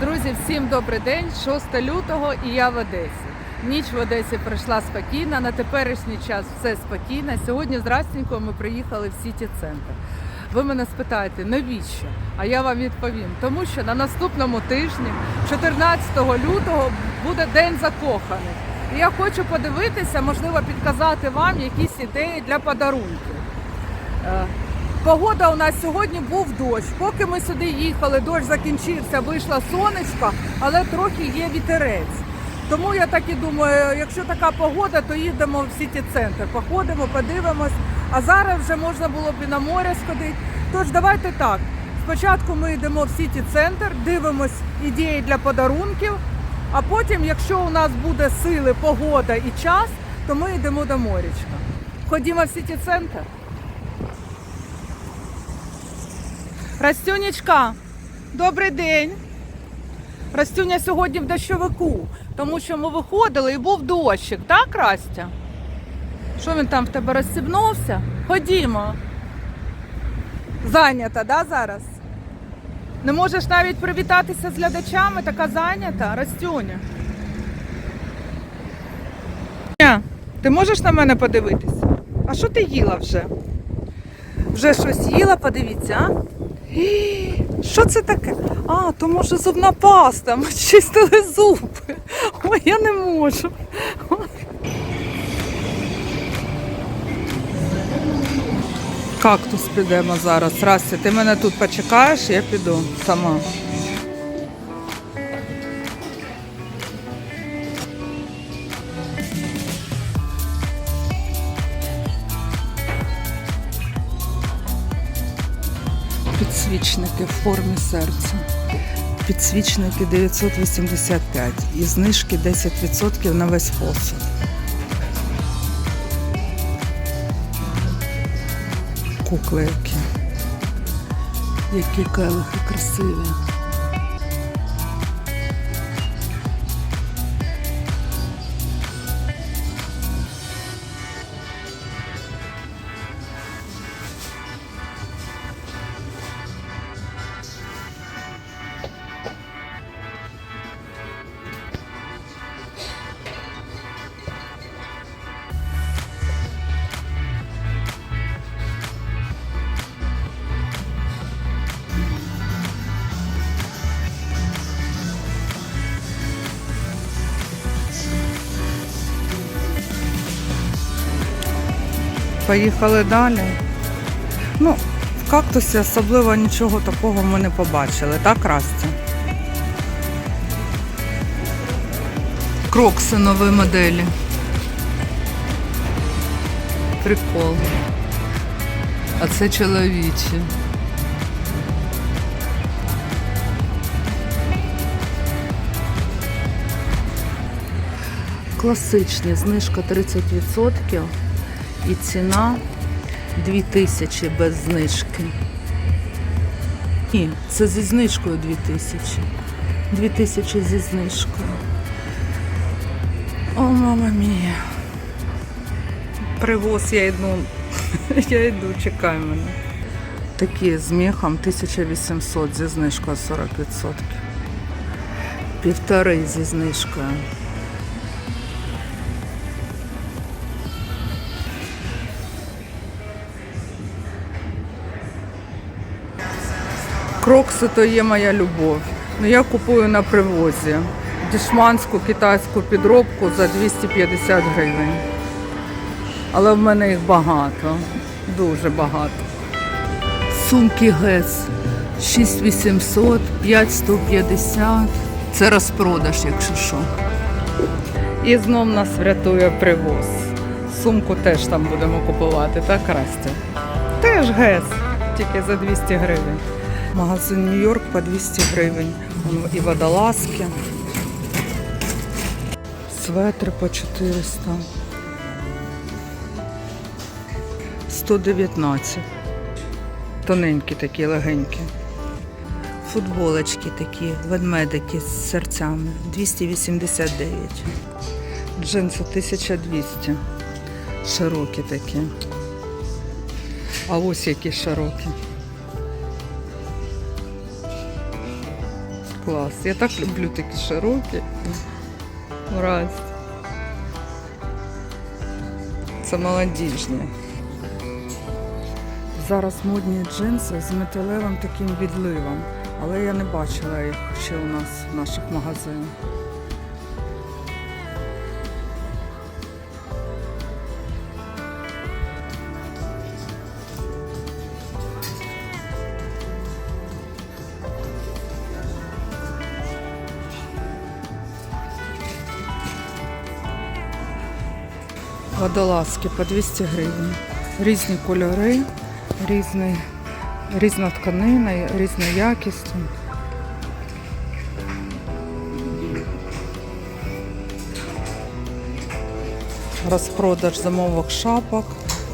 Друзі, всім добрий день. 6 лютого і я в Одесі. Ніч в Одесі пройшла спокійно, на теперішній час все спокійно. Сьогодні здрастенько ми приїхали в Сіті Центр. Ви мене спитаєте, навіщо? А я вам відповім. Тому що на наступному тижні, 14 лютого, буде День закоханих. І я хочу подивитися, можливо, підказати вам якісь ідеї для подарунків. Погода у нас сьогодні був дощ. Поки ми сюди їхали, дощ закінчився, вийшло сонечко, але трохи є вітерець. Тому я так і думаю, якщо така погода, то їдемо в сіті центр. Походимо, подивимось. А зараз вже можна було б і на море сходити. Тож давайте так. Спочатку ми йдемо в сіті центр, дивимось ідеї для подарунків. А потім, якщо у нас буде сили, погода і час, то ми йдемо до морячка. Ходімо в сіті центр. Растюнечка, добрий день. Растюня сьогодні в дощовику, тому що ми виходили і був дощик, так, Растя? Що він там в тебе розстібнувся? Ходімо. Зайнята, да, зараз? Не можеш навіть привітатися з глядачами, така зайнята, Растюня. Ня, Ти можеш на мене подивитися? А що ти їла вже? Вже щось їла, подивіться, а? Що це таке? А, то може зубна паста. Ми чистили зуби. Ой, я не можу. Кактус підемо зараз. Расті, ти мене тут почекаєш, я піду сама. Підсвічники в формі серця. Підсвічники 985 і знижки 10% на весь посуд. Кукли які. Які келихи красиві. Поїхали далі. Ну, в кактусі особливо нічого такого ми не побачили, так, Растя? Крокси нові моделі. Прикол. А це чоловічі. Класичні, знижка 30% і ціна 2000 без знижки. Ні, це зі знижкою 2000. 2000 зі знижкою. О, мама мія. Привоз я йду. Я йду, чекай мене. Такі з мехом 1800 зі знижкою 40%. Півтори зі знижкою. Крокси то є моя любов. Ну я купую на привозі. Дішманську китайську підробку за 250 гривень. Але в мене їх багато, дуже багато. Сумки ГЕС 6800, 5150. Це розпродаж, якщо що. І знов нас врятує привоз. Сумку теж там будемо купувати, так, Растя? Теж ГЕС, тільки за 200 гривень. Магазин Нью-Йорк по 200 гривень. І водолазки. Светри по 400. 119. Тоненькі такі, легенькі. Футболочки такі, ведмедики з серцями. 289. Джинси 1200. Широкі такі. А ось які широкі. Клас. Я так люблю такі широкі. Раз. Це молодіжні. Зараз модні джинси з металевим таким відливом, але я не бачила їх ще у нас в наших магазинах. Водолазки по 200 гривень. Різні кольори, різні, різна тканина, різна якість. Розпродаж замовок шапок.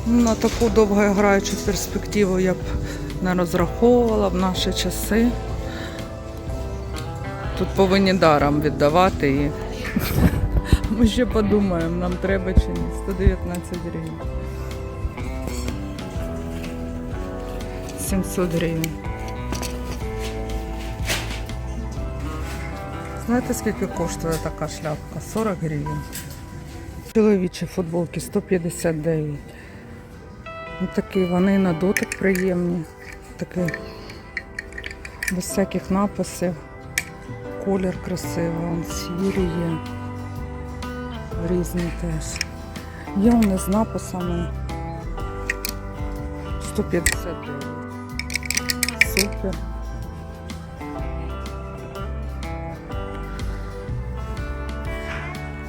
На таку довгоіграючу перспективу я б не розраховувала в наші часи. Тут повинні даром віддавати і ми ще подумаємо, нам треба чи ні. 119 гривень. 700 гривень. Знаєте, скільки коштує така шляпка? 40 гривень. Чоловічі футболки 159. Ну, такі вони на дотик приємні. Такі без всяких написів. Колір красивий, сірі є. Різні теж. Є вони з написами 159. Супер.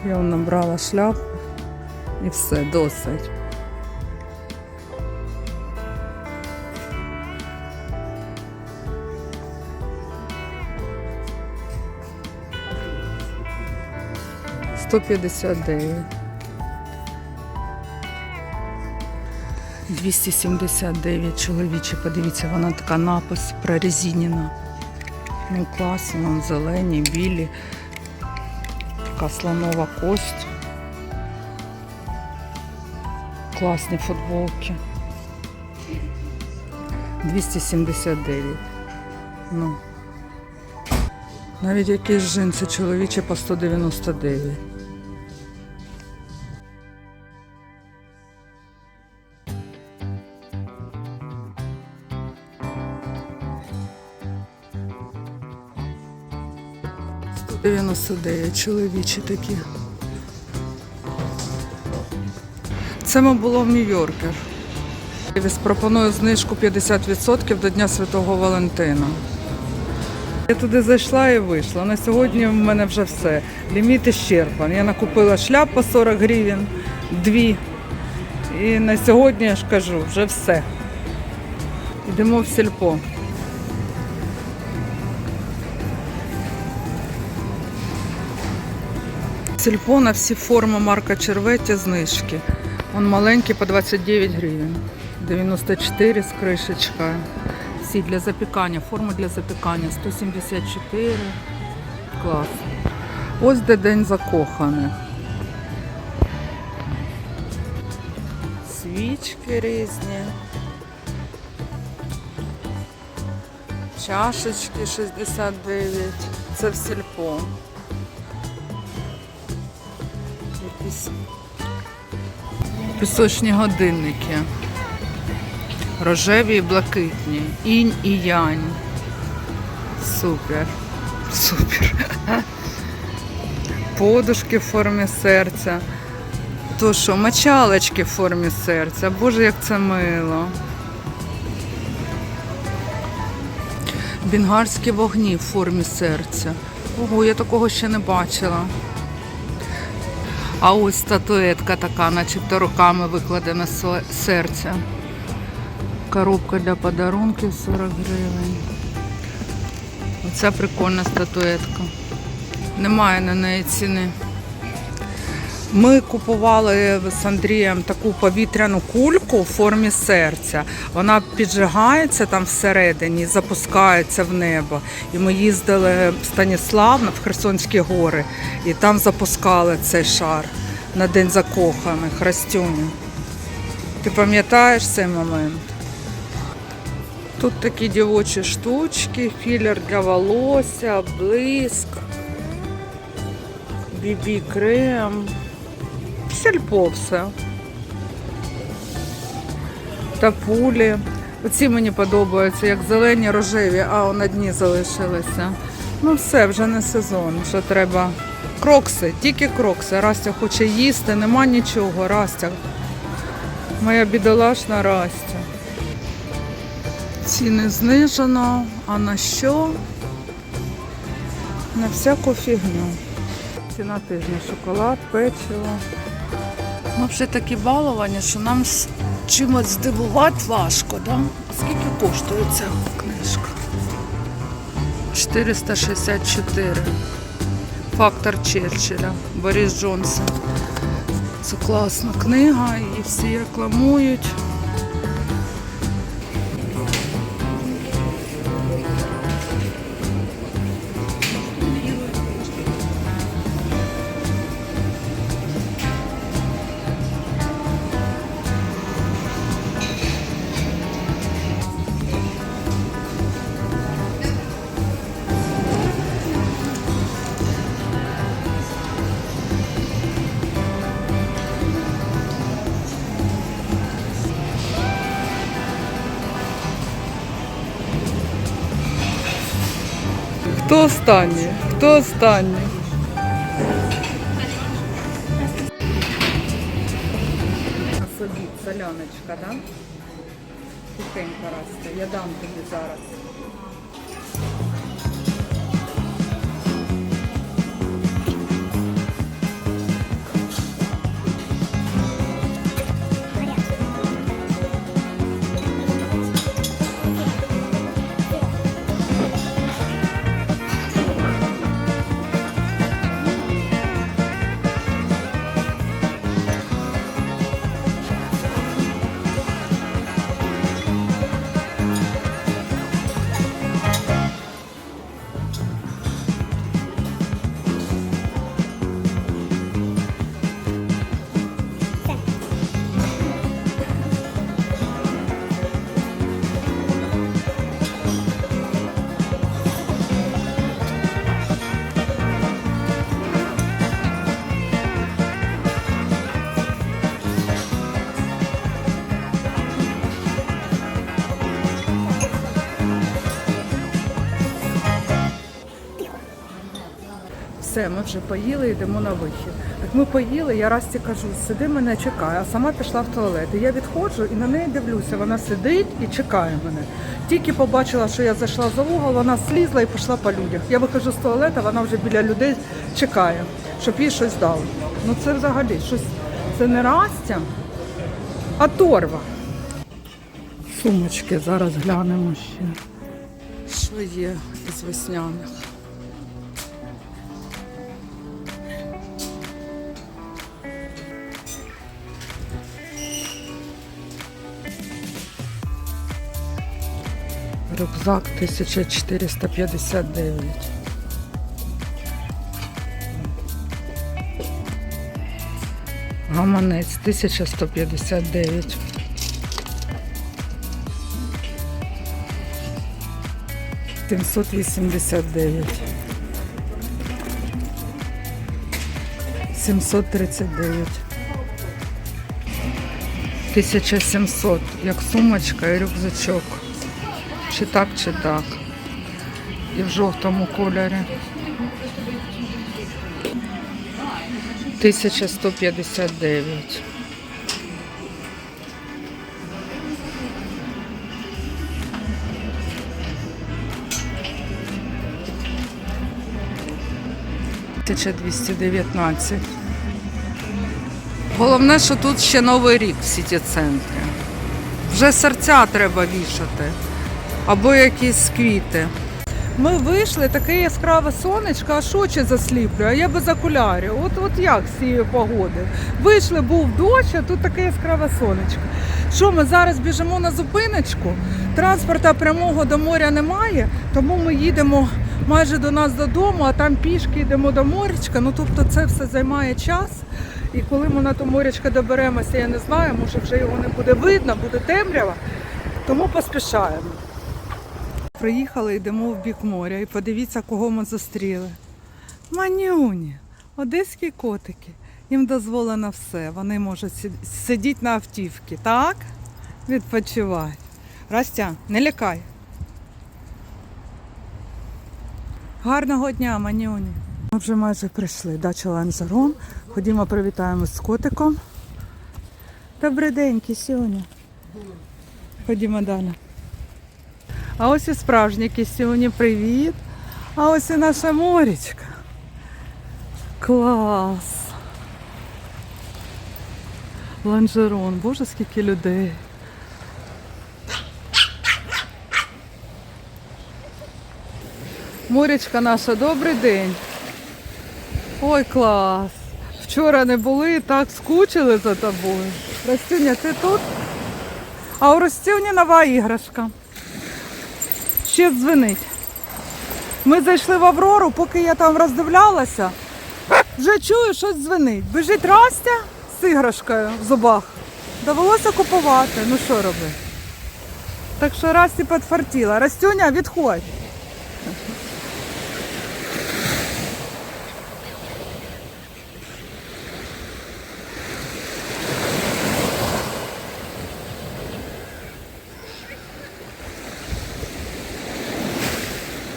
Я набрала шляпу і все, досить. Сто п'ятдесят дев'ять. 279 чоловічі, подивіться, вона така напис прорезинена. Ну класно, зелені, білі. Така слонова кость. Класні футболки. 279. Ну. Навіть якісь джинси чоловічі по 199. 99 чоловічі такі. Це ми було в Нью-Йоркер. Віс пропонує знижку 50% до Дня Святого Валентина. Я туди зайшла і вийшла. На сьогодні в мене вже все. Ліміт іщерпан. Я накупила шляп по 40 гривень, дві. І на сьогодні я ж кажу, вже все. Йдемо в сільпо. Сільпо на всі форми марка Черветі знижки. Он маленький по 29 гривень. 94 з кришечкою. Всі для запікання, форми для запікання 174. Клас. Ось де день закоханих. Свічки різні. Чашечки 69. Це в сільпо. Пісочні годинники. Рожеві і блакитні. Інь і янь. Супер. Супер. Подушки в формі серця. То що, мочалочки в формі серця. Боже, як це мило. Бінгарські вогні в формі серця. Ого, я такого ще не бачила. А ось статуетка така, начебто руками викладена серця. Коробка для подарунків 40 гривень. Оця прикольна статуетка. Немає на неї ціни. Ми купували з Андрієм таку повітряну кульку в формі серця. Вона піджигається там всередині, запускається в небо. І ми їздили в Станіславна в Херсонські гори, і там запускали цей шар на День закоханих Растюня. Ти пам'ятаєш цей момент? Тут такі дівочі штучки, філер для волосся, блиск, бібі крем, сільпо все. Та пулі. Оці мені подобаються, як зелені рожеві, а на дні залишилися. Ну все, вже не сезон, вже треба. Крокси, тільки крокси. Растя хоче їсти, нема нічого, Растя. Моя бідолашна Растя. Ціни знижено, а на що? На всяку фігню. Ціна тижня, шоколад, печиво. Ми вже такі баловані, що нам чимось здивувати важко, да? Скільки коштує ця книжка? 464. Фактор Черчилля, Борис Джонсон. Це класна книга, її всі рекламують. Хто останній? Хто останній? Соляночка, да? Тихенько росте. Я дам тобі зараз. Все, ми вже поїли, йдемо на вихід. Як ми поїли, я Расті кажу, сиди мене чекай, а сама пішла в туалет. І я відходжу і на неї дивлюся, вона сидить і чекає мене. Тільки побачила, що я зайшла за угол, вона слізла і пішла по людях. Я виходжу з туалета, вона вже біля людей чекає, щоб їй щось дали. Ну це взагалі щось. Це не Растя, а торва. Сумочки зараз глянемо ще. Що є із весняних. Рюкзак 1459. Гаманець 1159. Сімсот вісімдесят дев'ять. Сімсот тридцять дев'ять. 1700, як сумочка і рюкзачок. Чи так, чи так. І в жовтому кольорі. 1159. Тисяча двісті дев'ятнадцять. Головне, що тут ще новий рік в сіті центрі. Вже серця треба вішати або якісь квіти. Ми вийшли, таке яскраве сонечко, аж очі засліплює, а я без окулярів. От, от як з цієї погоди. Вийшли, був дощ, а тут таке яскраве сонечко. Що ми зараз біжимо на зупиночку? Транспорта прямого до моря немає, тому ми їдемо майже до нас додому, а там пішки йдемо до морячка. Ну тобто це все займає час. І коли ми на то морячка доберемося, я не знаю, може вже його не буде видно, буде темрява. Тому поспішаємо. Приїхали, йдемо в бік моря. І подивіться, кого ми зустріли. Манюні, одеські котики. Їм дозволено все. Вони можуть сидіти на автівці, так? Відпочивати. Растя, не лякай. Гарного дня, Манюні. Ми вже майже прийшли. Дача Ланзарон. Ходімо, привітаємось з котиком. Добрий день, Кісюня. Ходімо далі. А ось і справжня Кісюні, привіт. А ось і наша морічка. Клас. Ланжерон, боже, скільки людей. Морічка наша, добрий день. Ой, клас. Вчора не були, так скучили за тобою. Ростюня, ти тут? А у Ростюні нова іграшка. Ще дзвенить. Ми зайшли в Аврору, поки я там роздивлялася, вже чую, щось дзвенить. Біжить Растя з іграшкою в зубах. Довелося купувати. Ну що робити? Так що Расті підфартіла. Растюня, відходь.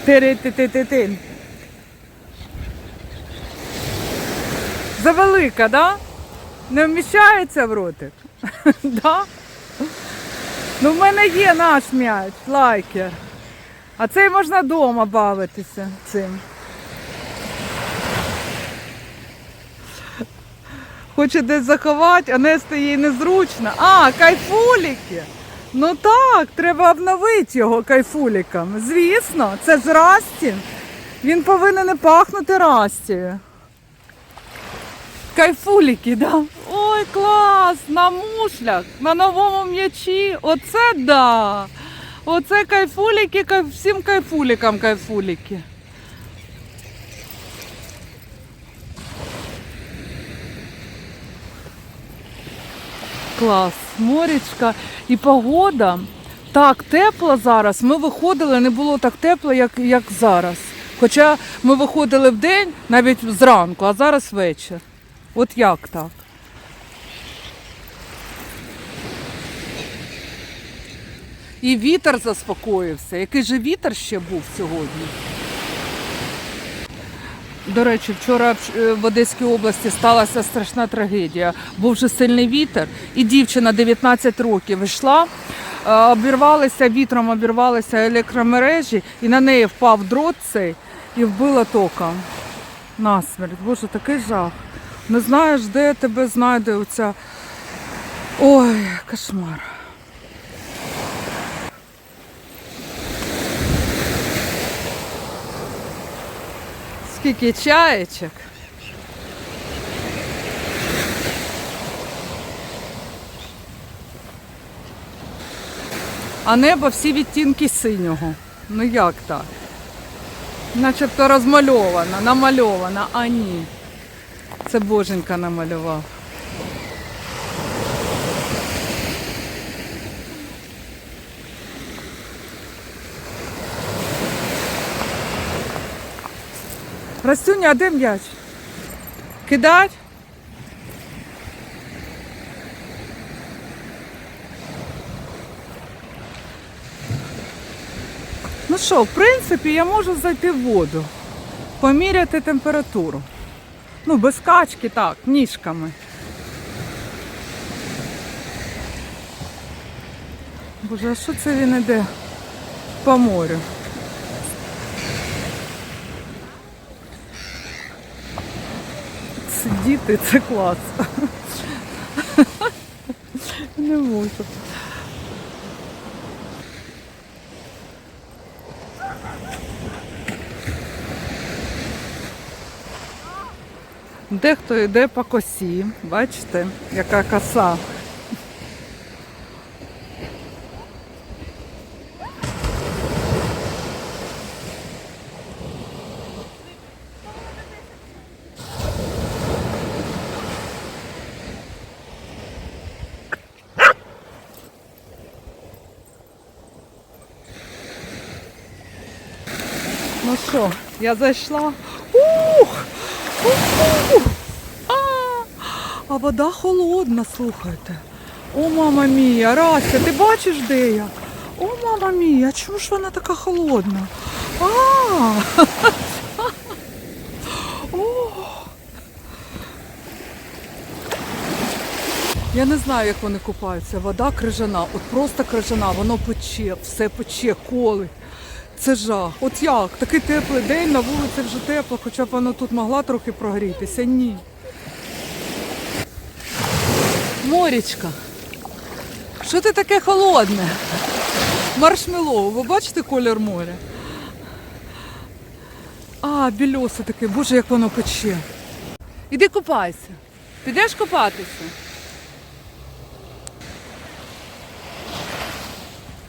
Тири-ти-ти-ти-тин. Завелика, да? Не вміщається в ротик? да? Ну, в мене є наш м'яч, лайкер. А цей можна вдома бавитися цим. Хоче десь заховати, а нести їй незручно. А, кайфуліки. Ну так, треба обновити його кайфуліком. Звісно, це ж Расті. Він повинен не пахнути Растію. Кайфуліки, да? Ой, клас! На мушлях, на новому м'ячі. Оце да. Оце кайфуліки, кайф... всім кайфулікам кайфуліки. Клас, морічка і погода. Так, тепло зараз. Ми виходили, не було так тепло, як, як зараз. Хоча ми виходили в день, навіть зранку, а зараз вечір. От як так? І вітер заспокоївся. Який же вітер ще був сьогодні? До речі, вчора в- е, Одеській області сталася страшна трагедія. Був вже сильний вітер, і дівчина 19 років йшла, е, обірвалися вітром, обірвалися електромережі, і на неї впав дрот цей і вбила током. Насмерть. Боже, такий жах. Не знаєш, де тебе знайде оця. Ой, кошмар. Скільки чаєчок. А небо всі відтінки синього. Ну як так? Начебто розмальована, намальована, а ні. Це боженька намалював. Растюня, а де м'яч? Кидать? Ну що, в принципі, я можу зайти в воду, поміряти температуру. Ну, без качки, так, ніжками. Боже, а що це він іде по морю? Сидіти це клас. Не можу. Дехто йде по косі, бачите, яка коса. Ну що, я зайшла. Ух! А, вода холодна, слухайте. О, мама мія, Рася, ти бачиш, де я? О, мама мія, чому ж вона така холодна? А! О! Я не знаю, як вони купаються. Вода крижана, от просто крижана, воно пече, все пече, колить. Це жах. От як? Такий теплий день, на вулиці вже тепло, хоча б воно тут могла трохи прогрітися. Ні. Морічка. Що ти таке холодне? Маршмеллоу, ви бачите колір моря? А, більосе таке, боже, як воно пече. Іди купайся. Підеш купатися?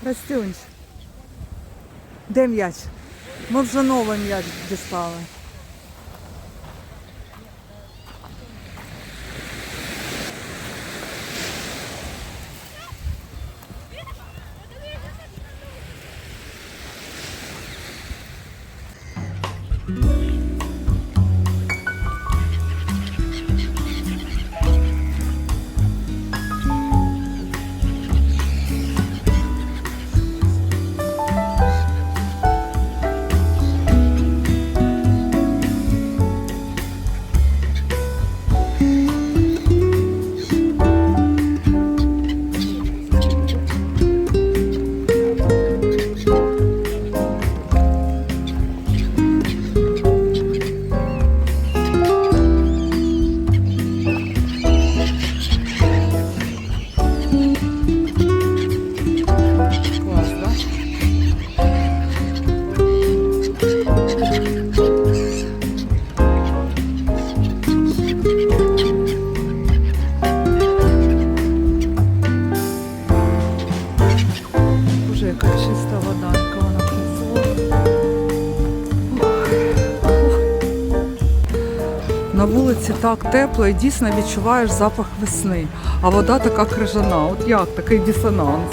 Растюнь. Де м'яч? Новий м'яч дістали. Тепло і дійсно відчуваєш запах весни, а вода така крижана. От як такий дисонанс.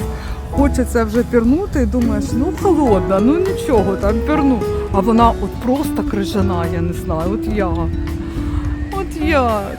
Хочеться вже пірнути і думаєш, ну холодна, ну нічого, там пірну. А вона от просто крижана, я не знаю, от як. От як.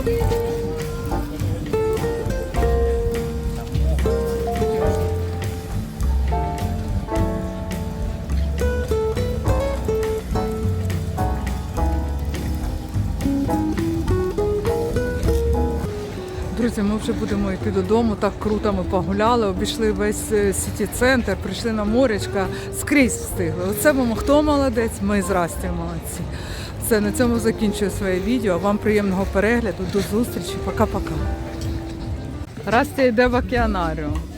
Друзі, ми вже будемо йти додому. Так круто ми погуляли, обійшли весь е, сіті центр, прийшли на морячка, скрізь встигли. Оце ми хто молодець, ми з Расті молодці. Все, на цьому закінчую своє відео. Вам приємного перегляду. До зустрічі. Пока-пока. Раз це йде в океанаріум.